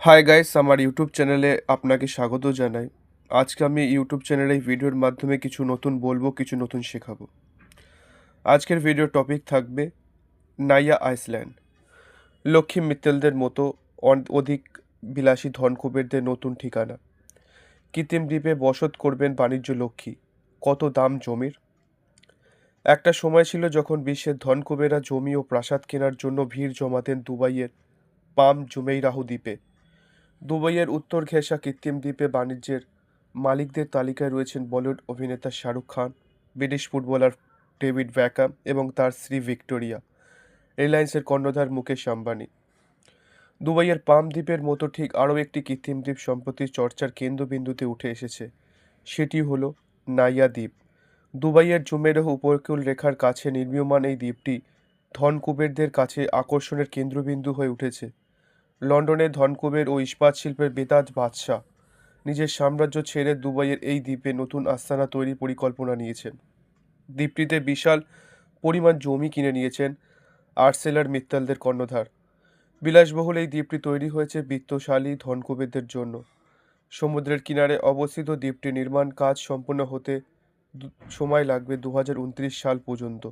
Hi guys আমার YouTube চ্যানেলে আপনাকে স্বাগত জানাই। আজকে আমি ইউটিউব চ্যানেলে এই ভিডিওর মাধ্যমে কিছু নতুন বলব, কিছু নতুন শেখাবো। আজকের ভিডিও টপিক থাকবে নাইয়া আইসল্যান্ড। লক্ষ্মী মিত্তেলদের মতো অধিক বিলাসী ধনকুবেরদের নতুন ঠিকানা। কৃত্রিম দ্বীপে বসত করবেন বাণিজ্য লক্ষ্মী। কত দাম জমির? একটা সময় ছিল যখন বিশ্বের ধনকুবেরা জমি ও প্রাসাদ কেনার জন্য ভিড় জমাতেন দুবাইয়ের পাম জুমেইরাহু দ্বীপে। দুবাইয়ের উত্তর ঘেঁষা কৃত্রিম দ্বীপে বাণিজ্যের মালিকদের তালিকায় রয়েছেন বলিউড অভিনেতা Shahrukh Khan, British footballer David Beckham এবং তার স্ত্রী ভিক্টোরিয়া। রিলায়েন্সের কর্ণধার মুকেশ আম্বানি। দুবাইয়ের পাম দ্বীপের মতো ঠিক আরও একটি কৃত্রিম দ্বীপ সম্প্রতি চর্চার কেন্দ্রবিন্দুতে উঠে এসেছে। সেটি হলো নাইয়া দ্বীপ। দুবাইয়ের জুমেরহ উপকূল রেখার কাছে নির্মীয়মান এই দ্বীপটি ধনকুবেরদের কাছে আকর্ষণের কেন্দ্রবিন্দু হয়ে উঠেছে। লন্ডনের ধনকুবের ও ইস্পাত শিল্পের বেতাজ বাদশাহ নিজের সাম্রাজ্য ছেড়ে দুবাইয়ের এই দ্বীপে নতুন আস্তানা তৈরির পরিকল্পনা নিয়েছেন। দ্বীপটিতে বিশাল পরিমাণ জমি কিনে নিয়েছেন আর্সেলার মিত্তালদের কর্ণধার। বিলাসবহুল এই দ্বীপটি তৈরি হয়েছে বিত্তশালী ধনকুবেরদের জন্য। সমুদ্রের কিনারে অবস্থিত দ্বীপটি নির্মাণ কাজ সম্পূর্ণ হতে সময় লাগবে দু হাজার উনত্রিশ সাল পর্যন্ত।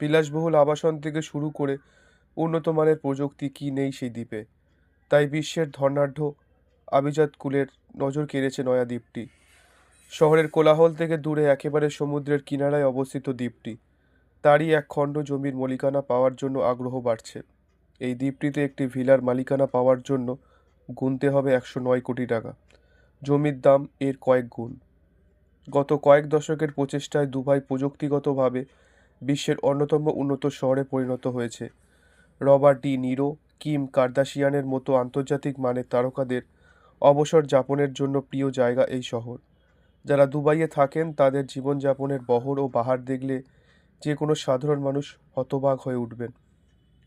বিলাসবহুল আবাসন থেকে শুরু করে উন্নত মানের প্রযুক্তি কী নেই সেই দ্বীপে? তাই বিশ্বের ধনাঢ্য আভিজাত কুলের নজর কেড়েছে নয়া দ্বীপটি। শহরের কোলাহল থেকে দূরে একেবারে সমুদ্রের কিনারায় অবস্থিত দ্বীপটি। তারই এক খণ্ড জমির মালিকানা পাওয়ার জন্য আগ্রহ বাড়ছে। এই দ্বীপটিতে একটি ভিলার মালিকানা পাওয়ার জন্য গুনতে হবে একশো নয় কোটি টাকা। জমির দাম এর কয়েক গুণ। গত কয়েক দশকের প্রচেষ্টায় দুবাই প্রযুক্তিগতভাবে বিশ্বের অন্যতম উন্নত শহরে পরিণত হয়েছে। রবার্ট ডি নিরো কিম কার্দাশিয়ানের মতো আন্তর্জাতিক মানের তারকাদের অবসর যাপনের জন্য প্রিয় জায়গা এই শহর। যারা দুবাইয়ে থাকেন, তাদের জীবনযাপনের বহর ও বাহার দেখলে যে কোনো সাধারণ মানুষ হতবাক হয়ে উঠবেন।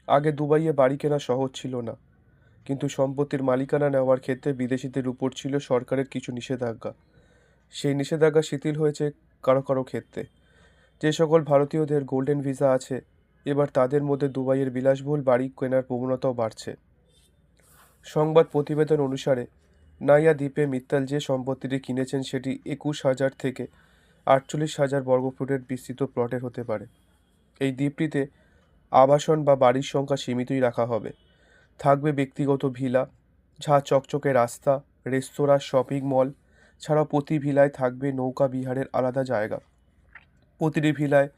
আগে দুবাইয়ে বাড়ি কেনা সহজ ছিল না, কিন্তু সম্পত্তির মালিকানা নেওয়ার ক্ষেত্রে বিদেশিদের উপর ছিল সরকারের কিছু নিষেধাজ্ঞা। সেই নিষেধাজ্ঞা শিথিল হয়েছে কারও কারও ক্ষেত্রে। যে সকল ভারতীয়দের গোল্ডেন ভিসা আছে এবার তাদের মধ্যে দুবাইয়ের বিলাসবহুল বাড়ি কেনার প্রবণতাও বাড়ছে। সংবাদ প্রতিবেদন অনুসারে, নাইয়া দ্বীপে মিত্তাল যে সম্পত্তিটি কিনেছেন সেটি একুশ হাজার থেকে আটচল্লিশ হাজার বর্গফুটের বিস্তৃত প্লটের হতে পারে। এই দ্বীপটিতে আবাসন বা বাড়ির সংখ্যা সীমিতই রাখা হবে। থাকবে ব্যক্তিগত ভিলা, ঝা চকচকে রাস্তা, রেস্তোরাঁ, শপিং মল, ছাড়াও প্রতি ভিলায় থাকবে নৌকা বিহারের আলাদা জায়গা। প্রতিটি ভিলায়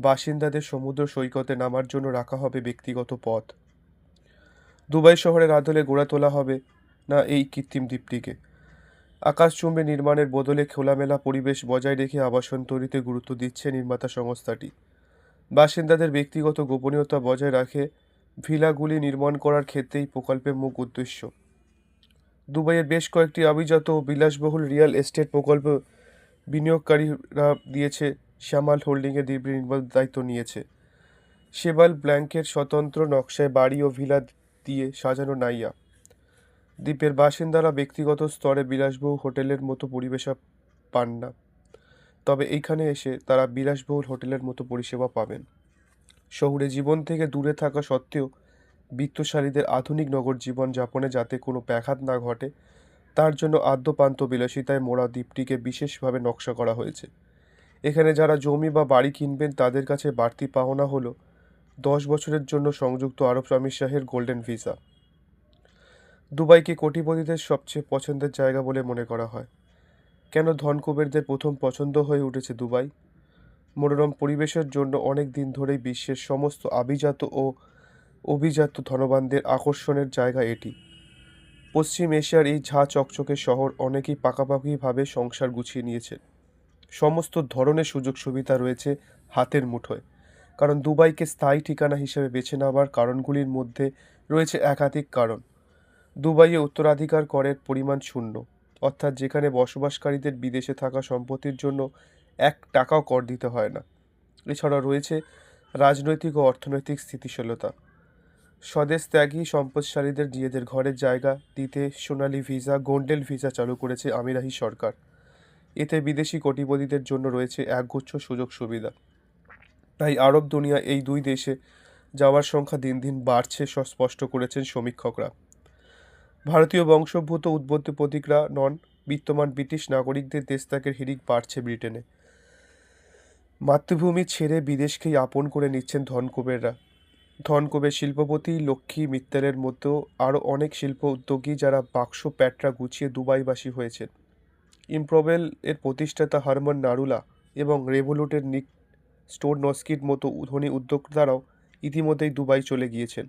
বাসিন্দাদের সমুদ্র সৈকতে নামার জন্য রাখা হবে ব্যক্তিগত পথ। দুবাই শহরের আদলে গড়ে তোলা হবে না এই কৃত্রিম দ্বীপটিকে। আকাশচুম্বী নির্মাণের বদলে খোলামেলা পরিবেশ বজায় রেখে আবাসন তৈরিতে গুরুত্ব দিচ্ছে নির্মাতা সংস্থাটি। বাসিন্দাদের ব্যক্তিগত গোপনীয়তা বজায় রাখে ভিলাগুলি নির্মাণ করার ক্ষেত্রেই প্রকল্পের মুখ উদ্দেশ্য। দুবাইয়ের বেশ কয়েকটি আভিজাত ও বিলাসবহুল রিয়েল এস্টেট প্রকল্প বিনিয়োগকারীরা দিয়েছে শ্যামাল হোল্ডিংয়ের দ্বীপের নির্মাণ দায়িত্ব নিয়েছে। শেবাল ব্ল্যাঙ্কের স্বতন্ত্র নকশায় বাড়ি ও ভিলা দিয়ে সাজানো নাইয়া। দ্বীপের বাসিন্দারা ব্যক্তিগত স্তরে বিলাসবহুল হোটেলের মতো পরিবেশ পান না। তবে এইখানে এসে তারা বিলাসবহুল হোটেলের মতো পরিষেবা পাবেন। শহুরে জীবন থেকে দূরে থাকা সত্ত্বেও বিত্তশালীদের আধুনিক নগর জীবন যাপনে যাতে কোনো ব্যাঘাত না ঘটে, তার জন্য আদ্যপান্ত বিলাসিতায় মোড়া দ্বীপটিকে বিশেষভাবে নকশা করা হয়েছে। এখানে যারা জমি বা বাড়ি কিনবেন, তাদের কাছে বাড়তি পাওনা হলো দশ বছরের জন্য সংযুক্ত আরব আমির শাহের গোল্ডেন ভিসা। দুবাইকে কোটিপতিদের সবচেয়ে পছন্দের জায়গা বলে মনে করা হয়। কেন ধনকুবেরদের প্রথম পছন্দ হয়ে উঠেছে দুবাই? মনোরম পরিবেশের জন্য অনেক দিন ধরেই বিশ্বের সমস্ত আভিজাত ও অভিজাত ধনবানদের আকর্ষণের জায়গা এটি। পশ্চিম এশিয়ার এই ঝা চকচকে শহর অনেকেই পাকাপাকিভাবে সংসার গুছিয়ে নিয়েছে সমস্ত ধরনের সুযোগ সুবিধা রয়েছে হাতের মুঠোয়। কারণ দুবাইকে স্থায়ী ঠিকানা হিসেবে বেছে নেওয়ার কারণগুলির মধ্যে রয়েছে একাধিক কারণ। দুবাইয়ে উত্তরাধিকার করের পরিমাণ শূন্য, অর্থাৎ যেখানে বসবাসকারীদের বিদেশে থাকা সম্পত্তির জন্য এক টাকাও কর দিতে হয় না। এছাড়া রয়েছে রাজনৈতিক ও অর্থনৈতিক স্থিতিশীলতা। স্বদেশ ত্যাগী সম্পদশালীদের নিজেদের ঘরের জায়গা দিতে সোনালি ভিসা, গোল্ডেন ভিসা চালু করেছে আমিরাহি সরকার। এতে বিদেশি কোটিপতিদের জন্য রয়েছে একগুচ্ছ সুযোগ সুবিধা। তাই আরব দুনিয়া এই দুই দেশে যাওয়ার সংখ্যা দিন দিন বাড়ছে স্পষ্ট করেছেন সমীক্ষকরা। ভারতীয় বংশোদ্ভূত উদ্বুদ্ধ প্রতিকরা নন, বিত্তমান ব্রিটিশ নাগরিকদের দেশত্যাগের হিড়িক বাড়ছে ব্রিটেনে। মাতৃভূমি ছেড়ে বিদেশকেই আপন করে নিচ্ছেন ধনকুবেররা। ধনকুবের শিল্পপতি লক্ষ্মী মিত্তালের মতো আরও অনেক শিল্প উদ্যোগী যারা বাক্স, প্যাটরা গুছিয়ে দুবাইবাসী হয়েছেন। ইমপ্রোবেল এর প্রতিষ্ঠাতা হারমান নারুলা এবং রেভোলুটের নিক স্টোর নস্কির মতো ধনী উদ্যোক্তারাও ইতিমধ্যেই দুবাই চলে গিয়েছেন।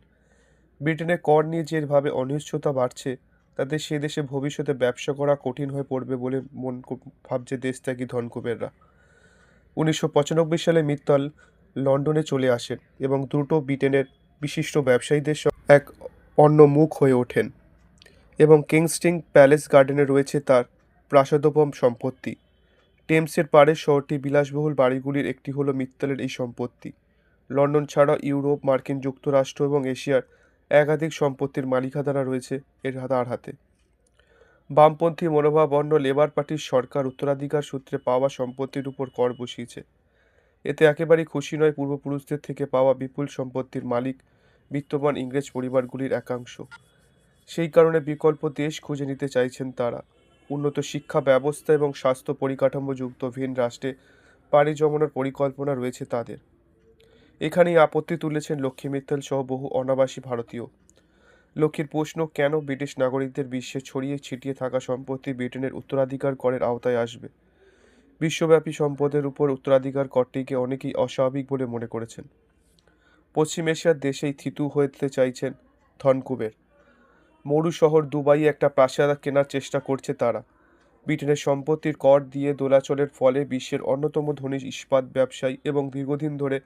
ব্রিটেনে কর নিয়ে যেভাবে অনিশ্চয়তা বাড়ছে, তাতে সে দেশে ভবিষ্যতে ব্যবসা করা কঠিন হয়ে পড়বে বলে মন ভাবছে দেশত্যাগী ধনকুবেররা। উনিশশো পঁচানব্বই সালে মিত্তল লন্ডনে চলে আসেন এবং দ্রুত ব্রিটেনের বিশিষ্ট ব্যবসায়ীদের এক অন্য মুখ হয়ে ওঠেন এবং কিংস্টিং প্যালেস গার্ডেনে রয়েছে তার প্রাসাদোপম সম্পত্তি। টেমসের পাড়ের শহরটি বিলাসবহুল বাড়িগুলির একটি হলো মিত্তলের এই সম্পত্তি। লন্ডন ছাড়া ইউরোপ, মার্কিন যুক্তরাষ্ট্র এবং এশিয়ার একাধিক সম্পত্তির মালিকানারা রয়েছে এর তার হাতে। বামপন্থী মনোভাবাপন্ন লেবার পার্টির সরকার উত্তরাধিকার সূত্রে পাওয়া সম্পত্তির উপর কর বসিয়েছে। এতে একেবারেই খুশি নয় পূর্বপুরুষদের থেকে পাওয়া বিপুল সম্পত্তির মালিক বিত্তবান ইংরেজ পরিবারগুলির একাংশ। সেই কারণে বিকল্প দেশ খুঁজে নিতে চাইছেন তারা। উন্নত শিক্ষা ব্যবস্থা এবং স্বাস্থ্য পরিকাঠামোযুক্ত ভিন রাষ্ট্রে পাড়ি জমানোর পরিকল্পনা রয়েছে তাদের। এখানেই আপত্তি তুলেছেন লক্ষ্মী মিত্তল সহ বহু অনাবাসী ভারতীয়। লক্ষ্মীর প্রশ্ন, কেন ব্রিটিশ নাগরিকদের বিশ্বে ছড়িয়ে ছিটিয়ে থাকা সম্পত্তি ব্রিটেনের উত্তরাধিকার করের আওতায় আসবে? বিশ্বব্যাপী সম্পদের উপর উত্তরাধিকার করটিকে অনেকেই অস্বাভাবিক বলে মনে করেছেন। পশ্চিম এশিয়ার দেশেই থিতু হতে চাইছেন ধনকুবের। মরু শহর দুবাই একটা প্রাসাদ কেনার চেষ্টা করছে তারা। ব্রিটেনের সম্পত্তির কর দিয়ে দোলাচলের ফলে বিশ্বের অন্যতম ধনী ইস্পাত ব্যবসায়ী এবং দীর্ঘদিন ধরে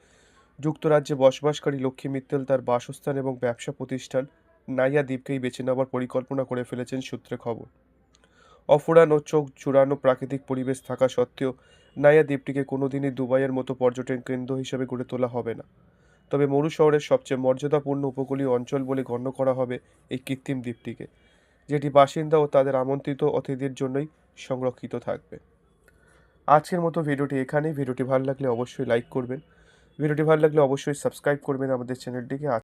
যুক্তরাজ্যে বসবাসকারী লক্ষ্মী মিত্তল তার বাসস্থান এবং ব্যবসা প্রতিষ্ঠান নাইয়া দ্বীপকেই বেছে নেওয়ার পরিকল্পনা করে ফেলেছেন সূত্রে খবর। অফুরান ও চোখ জুড়ানো প্রাকৃতিক পরিবেশ থাকা সত্ত্বেও নাইয়া দ্বীপটিকে কোনোদিনই দুবাইয়ের মতো পর্যটন কেন্দ্র হিসেবে গড়ে তোলা হবে না। তবে মরু শহরের সবচেয়ে মর্যাদাপূর্ণ উপকূলীয় অঞ্চল বলে গণ্য করা হবে এই কৃত্রিম দ্বীপটিকে, যেটি বাসিন্দা ও তাদের আমন্ত্রিত অতিথির জন্যই সংরক্ষিত থাকবে। আজকের মতো ভিডিওটি এখানেই। ভিডিওটি ভালো লাগলে অবশ্যই লাইক করবেন। ভিডিওটি ভালো লাগলে অবশ্যই সাবস্ক্রাইব করবেন আমাদের চ্যানেলটিকে